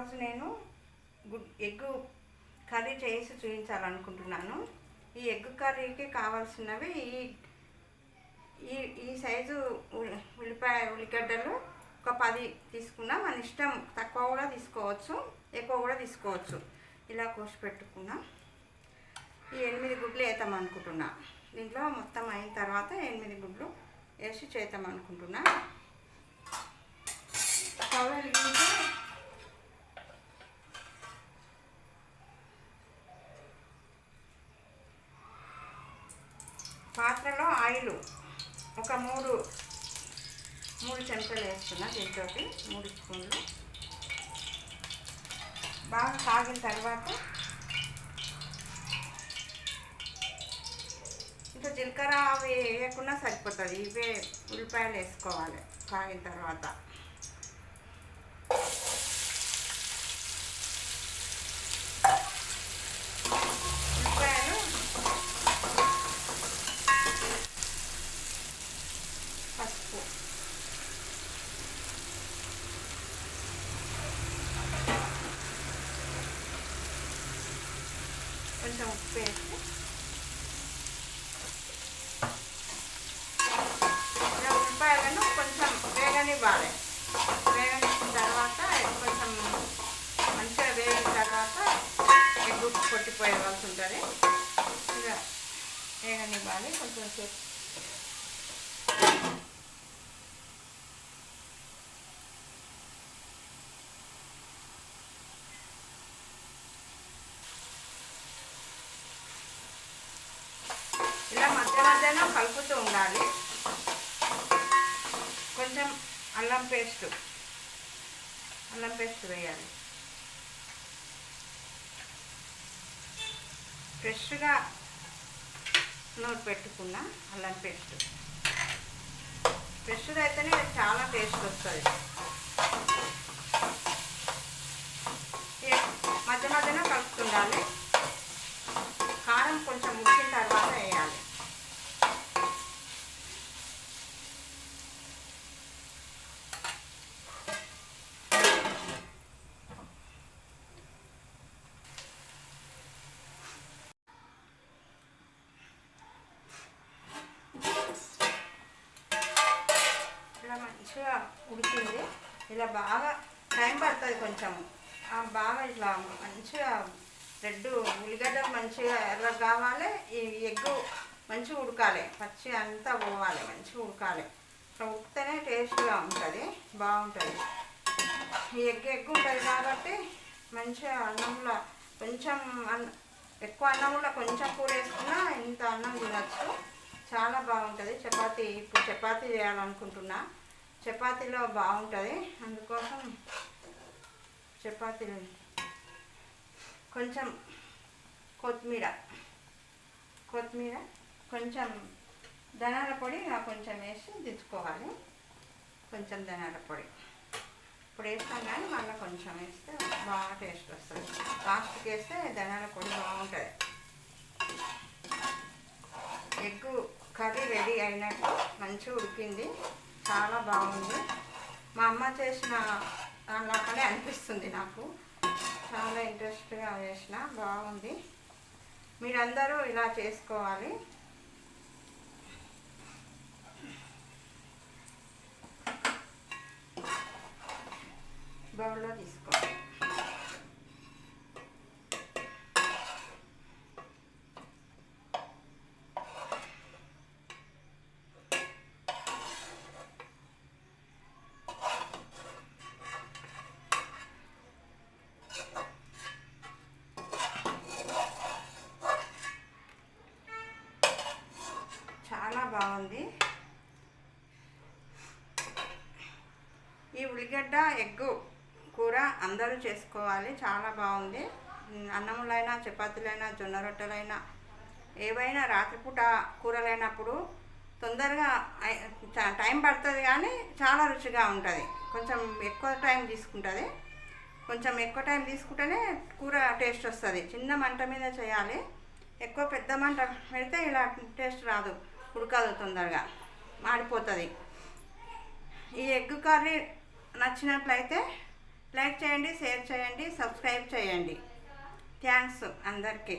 ఈరోజు నేను good egg curry చేసి చూపించాలనుకుంటున్నాను. ఈ ఎగ్ కర్రీకి కావాల్సినవి ఈ ఈ ఈ సైజు ఉల్లిపాయ ఉల్లిగడ్డలు ఒక పది తీసుకున్నా. మన ఇష్టం తక్కువ కూడా తీసుకోవచ్చు ఎక్కువ కూడా తీసుకోవచ్చు. ఇలా కోసి పెట్టుకున్నా. ఈ ఎనిమిది గుడ్లు వేద్దాం అనుకుంటున్నా. దీంట్లో మొత్తం అయిన తర్వాత ఎనిమిది గుడ్లు వేసి చేద్దాం అనుకుంటున్నా. పాత్రలో ఆయిల్ ఒక మూడు మూడు చెంచాలు వేస్తున్నా దీంతో మూడు స్పూన్లు. బాగా కాగిన తర్వాత ఇంకా జీలకర్ర అవి వేయకుండా సరిపోతుంది. ఇవే ఉల్లిపాయలు వేసుకోవాలి కాగిన తర్వాత ఉల్లిపాయలు పసుపు కొంచెం ఉప్పు వేసి ఉల్లిపాయలను కొంచెం వేగనివ్వాలి వేగనిచ్చిన తర్వాత కొంచెం మంచిగా వేగిన తర్వాత ఎగ్గు కొట్టిపోయేవాల్సి ఉంటుంది. ఇక వేగనివ్వాలి కొంచెం సేపు ఇలా మధ్య మధ్యలో కలుపుతూ ఉండాలి. కొంచెం అల్లం పేస్ట్ అల్లం పేస్ట్ వేయాలి. ఫ్రెష్గా నూరు పెట్టుకున్న అల్లం పేస్ట్. ఫ్రెష్గా అయితేనే చాలా టేస్ట్ వస్తుంది. మధ్య మధ్యన కలుపుతుండాలి కారం కొంచెం ఉడికిన తర్వాత వేయాలి ఇలా మంచిగా ఉడికింది. ఇలా బాగా టైం పడుతుంది కొంచెం. బాగా ఇట్లా మంచిగా రెడ్ ఉల్లిగడ్డలు మంచిగా ఎర్ర కావాలి. ఈ ఎగ్గు మంచిగా ఉడకాలి. పచ్చి అంతా పోవాలి. మంచిగా ఉడకాలి. ఇట్లా ఉడికితేనే టేస్ట్గా ఉంటుంది. బాగుంటుంది. ఈ ఎగ్ ఎగ్గు ఉంటుంది కాబట్టి మంచిగా అన్నంలో కొంచెం అన్న ఎక్కువ అన్నంలో కొంచెం కూర వేసుకున్నా ఇంత అన్నం తినచ్చు. చాలా బాగుంటుంది. చపాతీ ఇప్పుడు చపాతీ చేయాలనుకుంటున్నా. చపాతీలో బాగుంటుంది. అందుకోసం చపాతీలు కొంచెం కొత్తిమీర. కొత్తిమీర కొంచెం ధనాల పొడి కొంచెం వేసి దించుకోవాలి కొంచెం ధనాల పొడి. ఇప్పుడు వేస్తాం కానీ మళ్ళీ కొంచెం వేస్తే బాగా టేస్ట్ వస్తుంది. లాస్ట్కి వేస్తే ధనాల పొడి బాగుంటుంది. ఎగ్ కర్రీ రెడీ అయినట్టు మంచిగా ఉడికింది. చాలా బాగుంది. మా అమ్మ చేసిన దానిలాగానే అనిపిస్తుంది నాకు. చాలా ఇంట్రెస్ట్గా చేసిన బాగుంది. మీరందరూ ఇలా చేసుకోవాలి. బాగుంది. ఈ ఉల్లిగడ్డ ఎగ్గు కూర అందరూ చేసుకోవాలి. చాలా బాగుంది. అన్నములైనా చపాతీలైనా జొన్న రొట్టెలైనా ఏవైనా రాత్రిపూట కూరలైనప్పుడు తొందరగా చా- టైం పడుతుంది కానీ చాలా రుచిగా ఉంటుంది. కొంచెం ఎక్కువ టైం తీసుకుంటుంది. కొంచెం ఎక్కువ టైం తీసుకుంటేనే కూర టేస్ట్ వస్తుంది. చిన్న మంట మీద చేయాలి. ఎక్కువ పెద్ద మంట పెడితే ఇలా టేస్ట్ రాదు. ఉడకదు తొందరగా మాడిపోతుంది. ఈ ఎగ్ కర్రీ నచ్చినట్లయితే లైక్ చేయండి షేర్ చేయండి సబ్స్క్రైబ్ చేయండి. థ్యాంక్స్ అందరికీ.